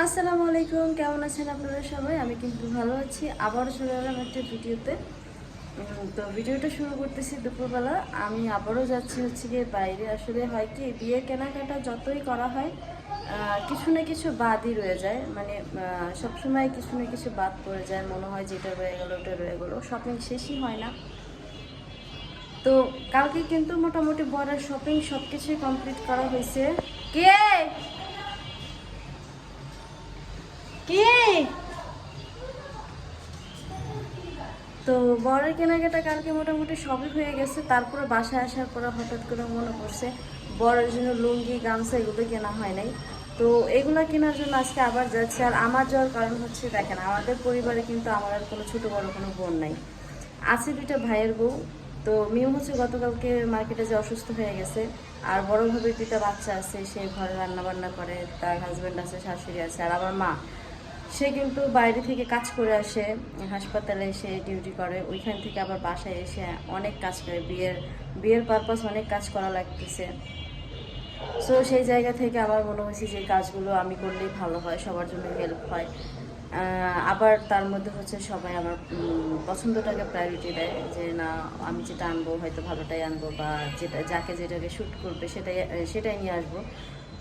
আসসালামু আলাইকুম, কেমন আছেন আপনারা সবাই? আমি কিন্তু ভালো আছি। আবারও চলে এলাম একটা ভিডিওতে। তো ভিডিওটা শুরু করতেছি দুপুরবেলা। আমি আবারও যাচ্ছি হচ্ছে গিয়ে বাইরে। আসলে হয় কি, বিয়ে কেনাকাটা যতই করা হয় কিছু না কিছু বাদই রয়ে যায়। মানে সবসময় কিছু না কিছু বাদ পড়ে যায়। মনে হয় যেটা রয়ে গেলো, ওটা রয়ে গেলো। শপিং শেষই হয় না। তো কালকে কিন্তু মোটামুটি বড় শপিং সব কিছুই কমপ্লিট করা হয়েছে। কে? কি? তো বরের কেনাকাটা কালকে মোটামুটি সবই হয়ে গেছে। তারপরে বাসায় আসার পরে হঠাৎ করে মনে পড়ছে, বরের জন্য লুঙ্গি, গামছা এগুলো কেনা হয় নাই। তো এগুলা কেনার জন্য আজকে আবার যাচ্ছে। আর আমার যাওয়ার কারণ হচ্ছে দেখেন, আমাদের পরিবারে কিন্তু আমার আর কোনো ছোটো বড় কোনো বোন নাই। আছে দুইটা ভাইয়ের বউ। তো মিউ হচ্ছে গতকালকে মার্কেটে যে অসুস্থ হয়ে গেছে, আর বড় ভাবে দুইটা বাচ্চা আছে, সে ঘরে রান্না বান্না করে, তার হাজবেন্ড আছে, শাশুড়ি আছে, আর আমার মা। সে কিন্তু বাইরে থেকে কাজ করে আসে, হাসপাতালে এসে ডিউটি করে, ওইখান থেকে আবার বাসায় এসে অনেক কাজ করে, বিয়ের বিয়ের পারপাস অনেক কাজ করা লাগতেছে। সো সেই জায়গা থেকে আমার মনে হয়েছে যে কাজগুলো আমি করলেই ভালো হয়, সবার জন্য হেল্প হয়। আবার তার মধ্যে হচ্ছে সবাই আমার পছন্দটাকে প্রায়োরিটি দেয়, যে না, আমি যেটা আনব হয়তো ভালোটাই আনব বা যেটা, যাকে যেটাকে শ্যুট করবে সেটাই সেটাই নিয়ে আসব।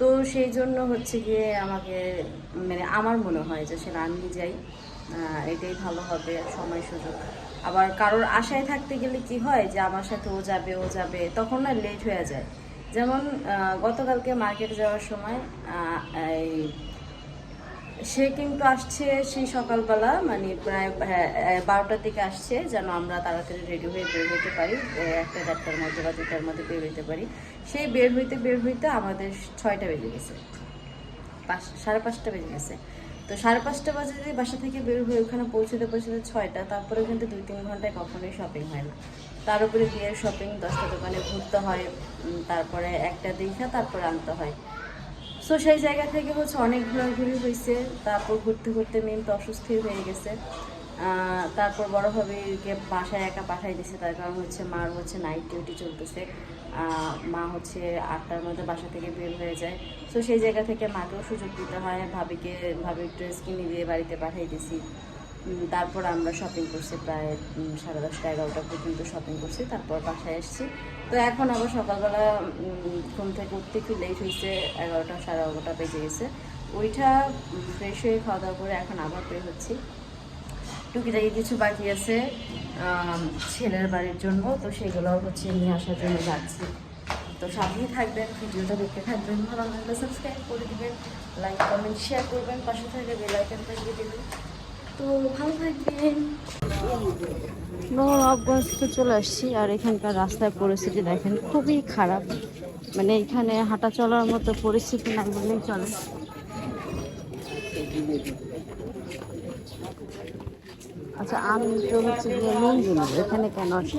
তো সেই জন্য হচ্ছে গিয়ে আমাকে মানে আমার মনে হয় যে সেটা আমি যাই এটাই ভালো হবে, সময় সুযোগ। আবার কারোর আশায় থাকতে গেলে কি হয় যে আমার সাথে ও যাবে ও যাবে, তখন না লেট হয়ে যায়। যেমন গতকালকে মার্কেটে যাওয়ার সময় এই সে কিন্তু আসছে সেই সকালবেলা মানে প্রায় হ্যাঁ, বারোটার দিকে আসছে যেন আমরা তাড়াতাড়ি রেডি হয়ে বের হইতে পারি একটা দেড়টার মধ্যে বা দুটার মধ্যে বের হইতে পারি। সেই বের হইতে বের হইতে আমাদের ছয়টা বেজে গেছে। পাঁচ সাড়ে পাঁচটা বেজে গেছে। তো সাড়ে পাঁচটা বাজে যদি বাসা থেকে বের হয়ে ওখানে পৌঁছতে পৌঁছতে ছয়টা তারপরে কিন্তু দুই তিন ঘন্টায় কখনোই শপিং হয় না। তার উপরে বিয়ের শপিং দশটা দোকানে ঘুরতে হয় তারপরে একটা দেখা তারপরে আনতে হয়। সো সেই জায়গা থেকে হচ্ছে অনেক ঘোরাঘুরি হয়েছে। তারপর ঘুরতে ঘুরতে মেম তো অসুস্থই হয়ে গেছে। তারপর বড় ভাবিকে বাসায় একা পাঠাই দিয়েছে তার কারণ হচ্ছে মার হচ্ছে নাইট ডিউটি চলতেছে। মা হচ্ছে আটটার মধ্যে বাসা থেকে বের হয়ে যায়। সো সেই জায়গা থেকে মাকেও সুযোগ দিতে হয়। ভাবিকে ভাবির ড্রেস কিনে দিয়ে বাড়িতে পাঠাই উম, তারপর আমরা শপিং করছি প্রায় সাড়ে দশটা, এগারোটা পর্যন্ত শপিং করছি, তারপর বাসায় এসেছি তো এখন আবার সকালবেলা ঘুম থেকে উঠতে একটু লেট হয়েছে, এগারোটা, সাড়ে এগারোটা বেজে গেছে। ওইটা ফ্রেশ হয়ে খাওয়া দাওয়া করে এখন আবার বের হচ্ছি। টুকিটাকি কিছু বাকি আছে ছেলের বাড়ির জন্য, তো সেগুলো হচ্ছে নিয়ে আসার জন্য যাচ্ছি। তো সাথেই থাকবেন, ভিডিওটা দেখতে থাকবেন, ভালো লাগলে সাবস্ক্রাইব করে দিবেন লাইক কমেন্ট শেয়ার করবেন, পাশে থেকে বেল আইকন বাজিয়ে দেবেন। তো ভালো থাকবেন। নবাবগঞ্জ তো চলে আসছি আর এখানকার রাস্তার পরিস্থিতি দেখেন খুবই খারাপ। মানে এখানে হাঁটা চলার মতো পরিস্থিতি না বললেই চলে। আচ্ছা আমি তো হচ্ছে গিয়ে মঞ্জুল এখানে কেন আসছি?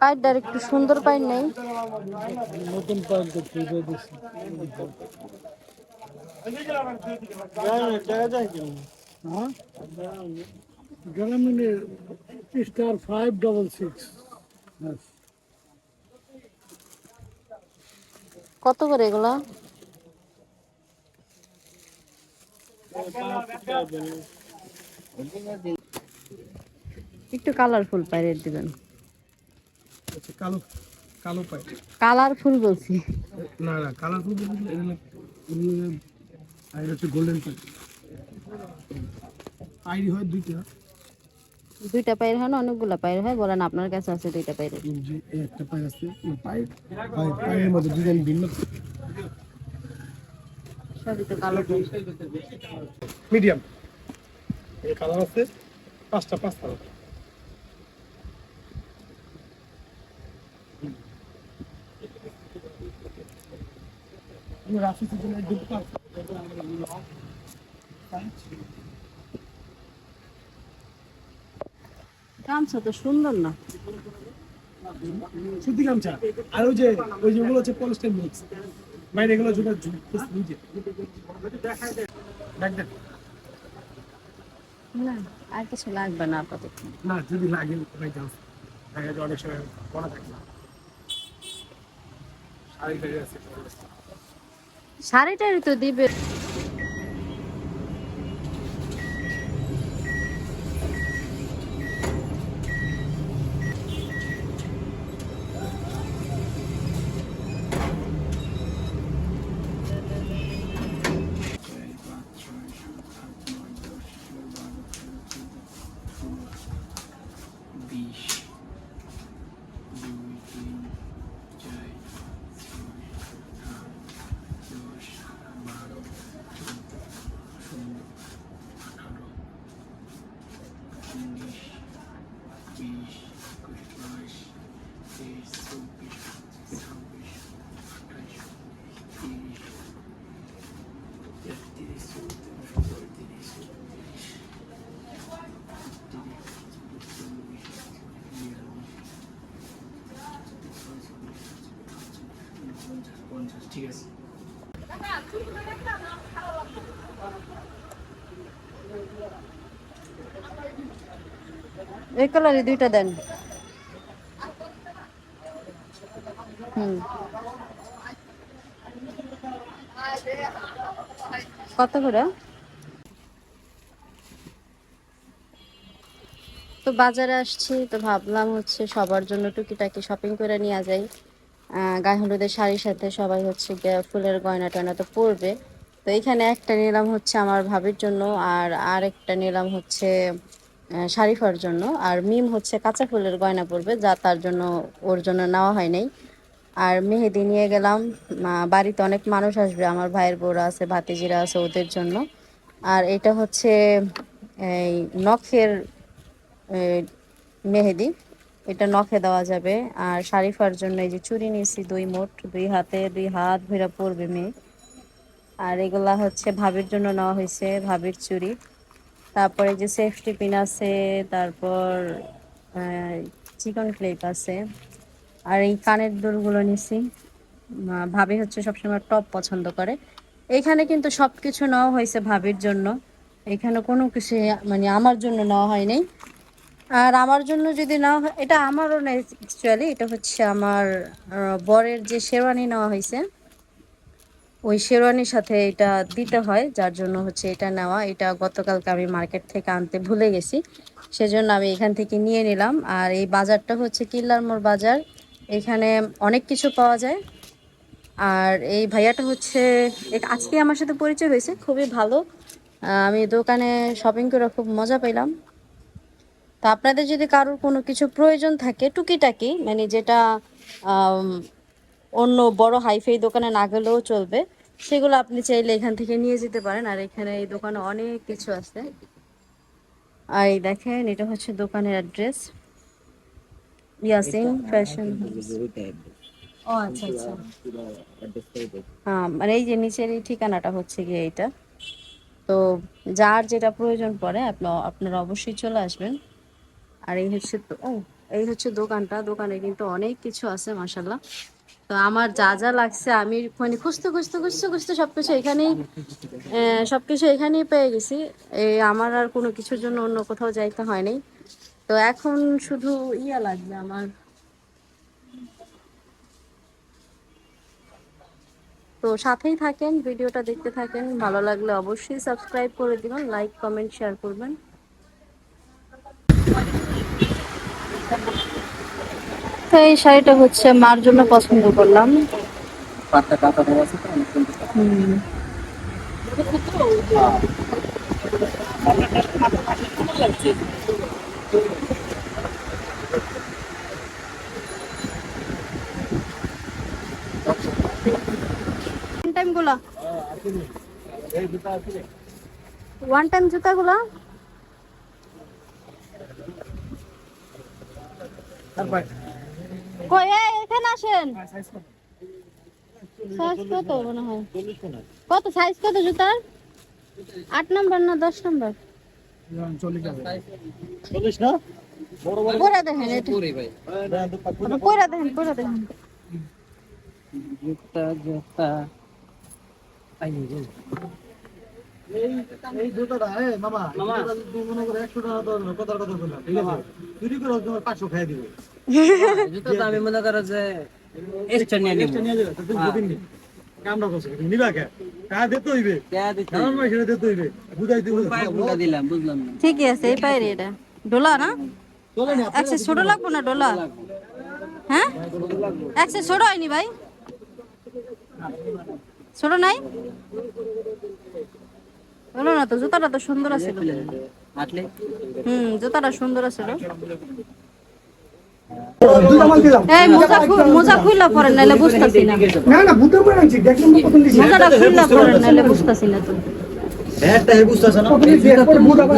পায়ের একটু সুন্দর পায়ের নেই। নতুন হ্যাঁ স্টার ফাইভ ডবল সিক্স কত করে এগুলা? একটু কালারফুল পাই রেট দিবেন। কালো কালো পাই কালারফুল বলছি। না না কালার ফুল আর হচ্ছে গোল্ডেন পাই আইডি হয় দুইটা। দুইটা পায়ের হয় না অনেকগুলা পায়ের হয় বলেন আপনার কাছে আছে দুইটা পায়ের। একটা পায়ে আছে না, পায়ে পায়ে- পায়ের মধ্যে ডিজাইন ভিন্ন। সবই তো কালো মিডিয়াম। এই কালার আছে পাঁচটা পাঁচটা। রাফি সিজনে দুটো গামছা তো সুন্দর না। সুতি গামছা। আর ওই যে ওই যেগুলো হচ্ছে পলিস্টার মিক্স। বাইরে এগুলো দেখ দেখ। না আর কিছু লাগবে না আপাতত। না যদি লাগে ভাই যাও। দেখা যায় অনেক সময় বলা থাকে না। শাড়ি টাড়ি আছে তো দিবে। এই কালারে দুইটা দেন। কত করে? তো বাজারে আসছি, তো ভাবলাম হচ্ছে সবার জন্য টুকিটাকি শপিং করে নিয়ে যাই গায়ে হলুদের শাড়ির সাথে সবাই হচ্ছে ফুলের গয়না টয়না তো পরবে। তো এখানে একটা নিলাম হচ্ছে আমার ভাবির জন্য, আর আরেকটা নিলাম হচ্ছে শারিফার জন্য। আর মিম হচ্ছে কাঁচা ফুলের গয়না পরবে, যা তার জন্য ওর জন্য নেওয়া হয় নাই। আর মেহেদি নিয়ে গেলাম। বাড়িতে অনেক মানুষ আসবে, আমার ভাইয়ের বউরা আছে, ভাতিজিরা আছে ওদের জন্য। আর এটা হচ্ছে এই নখের মেহেদি। এটা নখে দেওয়া যাবে। আর শারিফার জন্য এই যে চুড়ি নিয়েছি, দুই মোট, দুই হাতে, দুই হাত ভেড়া পরবে মেয়ে। আর এগুলা হচ্ছে ভাবির জন্য নেওয়া হয়েছে, ভাবির চুড়ি। তারপরে যে সেফটি পিন আছে, তারপর চিকন ক্লিপ আছে। আর এই কানের দুলগুলো নিছি। ভাবি হচ্ছে সবসময় টপ পছন্দ করে। এখানে কিন্তু সব কিছু নেওয়া হয়েছে ভাবির জন্য। এখানে কোনো কিছু মানে আমার জন্য নেওয়া হয়নি। আর আমার জন্য যদি না এটা আমারও না অ্যাকচুয়ালি এটা হচ্ছে আমার বরের যে শেরওয়ানি নেওয়া হয়েছে। ওই শেরওয়ানির সাথে এটা দিতে হয়, যার জন্য হচ্ছে এটা নেওয়া। এটা গতকালকে আমি মার্কেট থেকে আনতে ভুলে গেছি। সেজন্য আমি এখান থেকে নিয়ে নিলাম। আর এই বাজারটা হচ্ছে কিল্লারমোড় বাজার। এখানে অনেক কিছু পাওয়া যায়। আর এই ভাইয়াটা হচ্ছে আজকে আমার সাথে পরিচয় হয়েছে, খুবই ভালো। আমি দোকানে শপিং করে খুব মজা পেলাম। তো আপনাদের যদি কারোর কোনো কিছু প্রয়োজন থাকে, টুকিটাকি মানে যেটা অন্য বড় হাইফাই দোকানে না গেলেও চলবে। সেগুলো আপনি চাইলে এখান থেকে নিয়ে যেতে পারেন। আর এখানে এই দোকানে অনেক কিছু আছে। আর এই দেখেন, এটা হচ্ছে দোকানের অ্যাড্রেস। ইয়াসিন ফ্যাশন ও আচ্ছা আচ্ছা। হ্যাঁ মানে এই যে নিচের এই ঠিকানাটা হচ্ছে গিয়ে এইটা। তো যার যেটা প্রয়োজন পড়ে, আপনি, আপনারা অবশ্যই চলে আসবেন। আর এই হচ্ছে তো ও, এই হচ্ছে দোকানটা। দোকানে কিন্তু অনেক কিছু আছে মাসাল্লাহ তো আমার যা যা লাগছে আমি মানে খুঁজতে খুঁজতে খুঁজতে খুঁজতে সবকিছু এখানেই সবকিছু এখানেই পেয়ে গেছি। এই আমার আর কোনো কিছুর জন্য অন্য কোথাও যাইতে হয়নি তো এখন শুধু ইয়া লাগবে আমার। তো সাথেই থাকেন, ভিডিওটা দেখতে থাকেন। ভালো লাগলে অবশ্যই সাবস্ক্রাইব করে দিবেন, লাইক, কমেন্ট, শেয়ার করবেন। তো এই শাড়িটা হচ্ছে মার জন্য পছন্দ করলাম। টাইমগুলো। ওয়ান টাইম জুতাগুলো। কই এখানে আসেন। সাইজ কত? মনে হয়? কত সাইজ কত জুতার? আট নাম্বার না দশ নাম্বার পরে দেখেন এটা। পুরি পরে দেখেন পরে দেখেন। জুতা জুতা। আই। রে এই জুতোটা এ মামা মামা। যদি মনে করে একশো টাকা তো কথার কথা বললাম ঠিক আছে? চুরি করে তোমার পাঁচশো খাই দিবে। জুতা আমি মনে করো যে এক্সট্রা নিয়ে নিব। নিয়ে যাবে তুমি বুঝিনি নি। কামটা করছ নিবা কে? টাকা দিতে হইবে। দেয়া দিতে কারণ ভাই দিতে হইবে। বুঝাই দিতে পায়ে দিলাম বুঝলাম ঠিকই আছে এই পায়ের এটা। ডোলা না? চলে না একশো ছোট লাগবো না ডোলা? হ্যাঁ? একশো ছোট হয়নি ভাই? ছোট নাই? বলো না তো জুতাটা তো সুন্দর আছে হম হুম জুতাটা সুন্দর আছে এই মোজা মোজা খুললা পরেন নাহলে বুঝতাছি না। না না বুঝতে পারে দেখলাম তো দিছি। মোজাটা খুললা পরেন নাহলে বুঝতাছি না তো। বুঝতেছ না? দিছি? আবার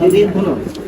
দেখলাম দিন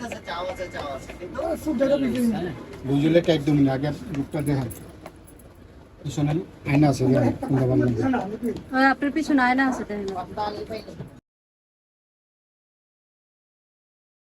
হয় কিছু সাদা না বুঝলে টাইপ দিন আগে রূপটা দেখান পিছনে আয়না আছে. ওই আপনার পিছনে আয়না আছে